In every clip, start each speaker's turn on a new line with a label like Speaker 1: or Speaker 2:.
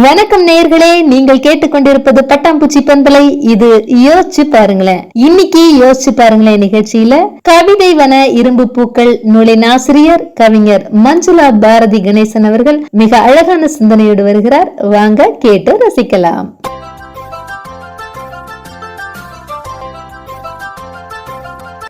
Speaker 1: வணக்கம் நேர்களே நீங்கள் கேட்டுக்கொண்டிருப்பது பட்டாம்பூச்சி பண்பலை. இது யோசிச்சு பாருங்களேன். இன்னைக்கு யோசிச்சு பாருங்களேன் நிகழ்ச்சியில கவிதை வன இரும்பு பூக்கள் நூலின் ஆசிரியர் கவிஞர் மஞ்சுளா பாரதி கணேசன் அவர்கள் மிக அழகான சிந்தனையோடு வருகிறார். வாங்க கேட்டு ரசிக்கலாம்.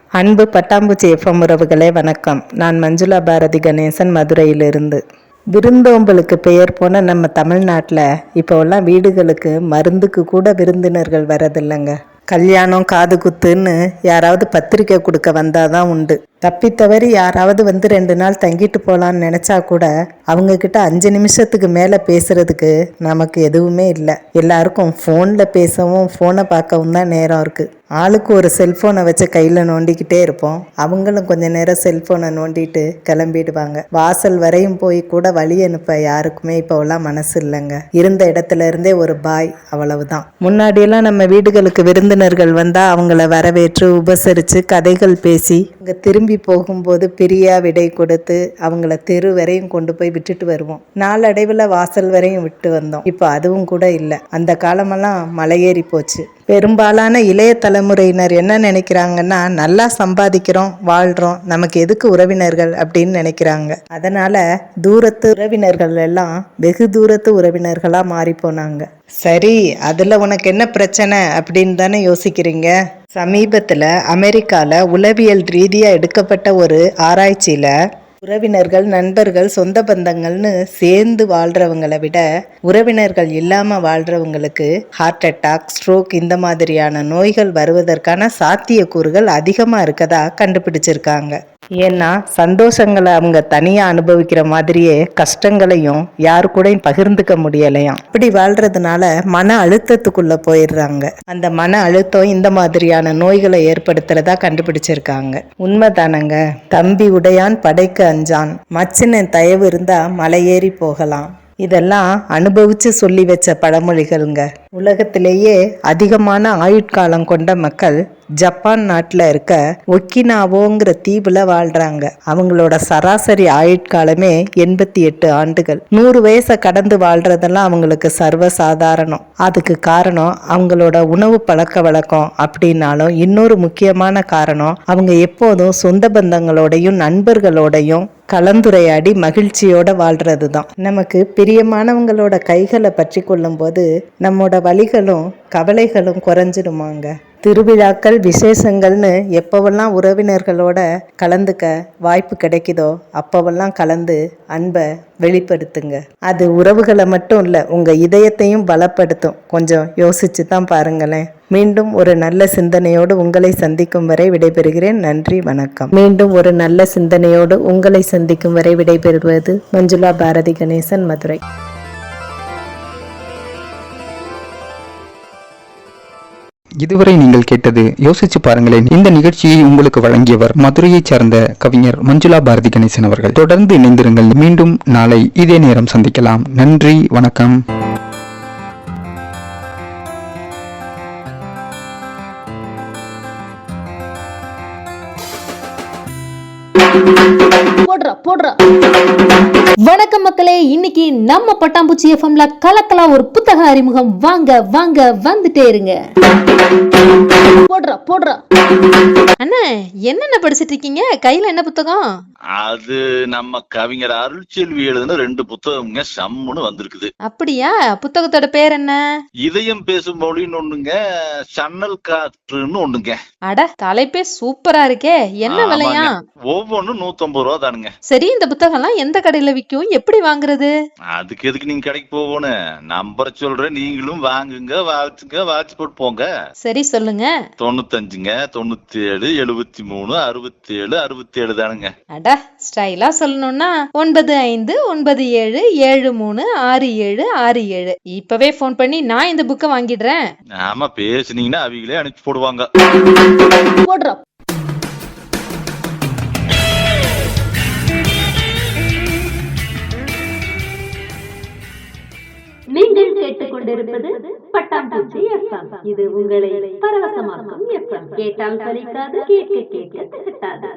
Speaker 2: அன்பு பட்டாம்பூச்சி எஃப்எம் உறவுகளே வணக்கம். நான் மஞ்சுளா பாரதி கணேசன் மதுரையிலிருந்து. விருந்தோம்பலுக்கு பெயர் போன நம்ம தமிழ்நாட்டில் இப்போல்லாம் வீடுகளுக்கு மருந்துக்கு கூட விருந்தினர்கள் வரதில்லைங்க கல்யாணம் காது குத்துன்னு யாராவது பத்திரிக்கை கொடுக்க வந்தாதான் உண்டு. தப்பித்தவறி யாராவது வந்து ரெண்டு நாள் தங்கிட்டு போகலான்னு நினச்சா கூட அவங்கக்கிட்ட அஞ்சு நிமிஷத்துக்கு மேலே பேசுகிறதுக்கு நமக்கு எதுவுமே இல்லை. எல்லாருக்கும் ஃபோனில் பேசவும் ஃபோனை பார்க்கவும் தான் நேரம் இருக்குது ஆளுக்கு ஒரு செல்ஃபோனை வச்சு கையில் நோண்டிக்கிட்டே இருப்போம். அவங்களும் கொஞ்ச நேரம் செல்ஃபோனை நோண்டிட்டு கிளம்பிடுவாங்க. வாசல் வரையும் போய் கூட வழி அனுப்ப யாருக்குமே இப்போலாம் மனசு இல்லைங்க. இருந்த இடத்துல இருந்தே ஒரு பாய் அவ்வளவுதான். முன்னாடியெல்லாம் நம்ம வீடுகளுக்கு விருந்தினர்கள் வந்தால் அவங்கள வரவேற்று உபசரித்து கதைகள் பேசி இங்கே திரும்பி போகும்போது பிரியா விடை கொடுத்து அவங்கள தெரு வரையும் கொண்டு போய் விட்டுட்டு வருவோம். நாளடைவில் வாசல் வரையும் விட்டு வந்தோம். இப்போ அதுவும் கூட இல்லை. அந்த காலமெல்லாம் மலையேறி போச்சு. பெரும்பாலான இளைய தலைமுறையினர் என்ன நினைக்கிறாங்கன்னா நல்லா சம்பாதிக்கிறோம் வாழ்கிறோம் நமக்கு எதுக்கு உறவினர்கள் அப்படின்னு நினைக்கிறாங்க. அதனால தூரத்து உறவினர்கள் எல்லாம் வெகு தூரத்து உறவினர்களாக மாறி போனாங்க. சரி அதில் உனக்கு என்ன பிரச்சனை அப்படின்னு தானே யோசிக்கிறீங்க? சமீபத்தில் அமெரிக்காவில் உளவியல் ரீதியாக எடுக்கப்பட்ட ஒரு ஆராய்ச்சியில் உறவினர்கள் நண்பர்கள் சொந்த பந்தங்கள்னு சேர்ந்து வாழ்கிறவங்களை விட உறவினர்கள் இல்லாமல் வாழ்கிறவங்களுக்கு ஹார்ட் அட்டாக் ஸ்ட்ரோக் இந்த மாதிரியான நோய்கள் வருவதற்கான சாத்தியக்கூறுகள் அதிகமாக இருக்கதா கண்டுபிடிச்சிருக்காங்க. ஏன்னா சந்தோஷங்களை அவங்க தனியாக அனுபவிக்கிற மாதிரியே கஷ்டங்களையும் யாரு கூடயும் பகிர்ந்துக்க முடியலையாம். இப்படி வாழ்றதுனால மன அழுத்தத்துக்குள்ள போயிடுறாங்க. அந்த மன அழுத்தம் இந்த மாதிரியான நோய்களை ஏற்படுத்துறதா கண்டுபிடிச்சிருக்காங்க. உண்மைதானங்க? தம்பி உடையான் படைக்க அஞ்சான். மச்சினன் தயவு இருந்தா ஏறி போகலாம். இதெல்லாம் அனுபவிச்சு சொல்லி வச்ச பழமொழிகளுங்க. உலகத்திலேயே அதிகமான ஆயுட்காலம் கொண்ட மக்கள் ஜப்பான் நாட்டில் இருக்க ஒக்கினாவோங்கிற தீவுல வாழ்றாங்க. அவங்களோட சராசரி ஆயுட்காலமே எண்பத்தி எட்டு ஆண்டுகள். நூறு வயசை கடந்து வாழ்றதெல்லாம் அவங்களுக்கு சர்வ சாதாரணம் அதுக்கு காரணம் அவங்களோட உணவு பழக்க வழக்கம் அப்படின்னாலும் இன்னொரு முக்கியமான காரணம் அவங்க எப்போதும் சொந்த பந்தங்களோடையும் நண்பர்களோடையும் கலந்துரையாடி மகிழ்ச்சியோட வாழ்றது தான் நமக்கு பெரிய பிரியமானவங்களோட கைகளை பற்றி கொள்ளும்போது நம்மோட வழிகளும் கவலைகளும் குறைஞ்சிடுமாங்க. திருவிழாக்கள் விசேஷங்கள்னு எப்போவெல்லாம் உறவினர்களோட கலந்துக்க வாய்ப்பு கிடைக்குதோ அப்போவெல்லாம் கலந்து அன்பை வெளிப்படுத்துங்க. அது உறவுகளை மட்டும் இல்லை உங்கள் இதயத்தையும் பலப்படுத்தும் கொஞ்சம் யோசிச்சு தான் பாருங்களேன். மீண்டும் ஒரு நல்ல சிந்தனையோடு உங்களை சந்திக்கும் வரை விடைபெறுகிறேன். நன்றி வணக்கம். மீண்டும் ஒரு நல்ல சிந்தனையோடு உங்களை சந்திக்கும் வரை விடைபெறுவது மஞ்சுளா பாரதி கணேசன் மதுரை.
Speaker 3: இதுவரை நீங்கள் கேட்டது யோசிச்சு பாருங்களேன். இந்த நிகழ்ச்சியை உங்களுக்கு வழங்கியவர் மதுரையைச் சார்ந்த கவிஞர் மஞ்சுளா பாரதி கணேசன் அவர்கள். தொடர்ந்து இணைந்திருங்கள். மீண்டும் நாளை இதே நேரம் சந்திக்கலாம். நன்றி வணக்கம்.
Speaker 1: வணக்கம் மக்களே இன்னைக்கு நம்ம பட்டாம்பூச்சி எஃப்எம்ல கலக்கலா ஒரு புத்தக அறிமுகம். வாங்க வாங்க வந்துட்டே இருங்க. போடுறா போடுறா. அண்ணா என்னென்ன படிச்சிட்டு இருக்கீங்க? கையில என்ன புத்தகம்?
Speaker 4: அது நம்ம கவிஞர் அருள்செல்வி எழுதுன ரெண்டு புத்தகம்ங்க சம்முன்னு வந்திருக்குது.
Speaker 1: அப்படியா? புத்தகத்தோட பேர் என்ன?
Speaker 4: இதயம் பேசும் மொழின்னு ஒண்ணுங்க சன்னல் காற்றுன்னு ஒண்ணுங்க.
Speaker 1: அட தலைப்பே சூப்பரா இருக்கே. என்ன விலையா?
Speaker 4: ஆமாங்க. ஒவ்வொன்றும் நூத்தம்பது ரூபா தானுங்க.
Speaker 1: சரி இந்த புத்தகம்லாம் எந்த கடையில விக்கும்? எப்படி வாங்குறது?
Speaker 4: அதுக்கு எதுக்கு நீங்க கடைக்கு போகணும்? நம்பர் சொல்றேன் நீங்களும் வாங்குங்க வாச்சுங்க வாட்ச் போட்டு போங்க.
Speaker 1: சரி சொல்லுங்க.
Speaker 4: தொண்ணூத்தஞ்சுங்க தொண்ணூத்தி ஏழு எழுபத்தி மூணு அறுபத்தி ஏழு அறுபத்தி ஏழு தானுங்க.
Speaker 1: அட ஸ்டைலா சொல்லணும்னா ஒன்பது ஐந்து ஒன்பது ஏழு ஏழு மூணு ஆறு ஏழு ஆறு ஏழு. இப்பவே ஃபோன் பண்ணி நான் இந்த புக்கை வாங்கிடுறேன்.
Speaker 4: ஆமா பேசுனீங்கன்னா அவங்களே அனுப்பிச்சு போடுவாங்க.
Speaker 1: போடுறா
Speaker 5: கேட்டுக்கொண்டிருப்பது பட்டாம்பூச்சி எஃப்எம் இது உங்களை பரவசமாக்கும் எஃப்எம் கேட்டால் சலிக்காது கேட்க கேட்க திகட்டாது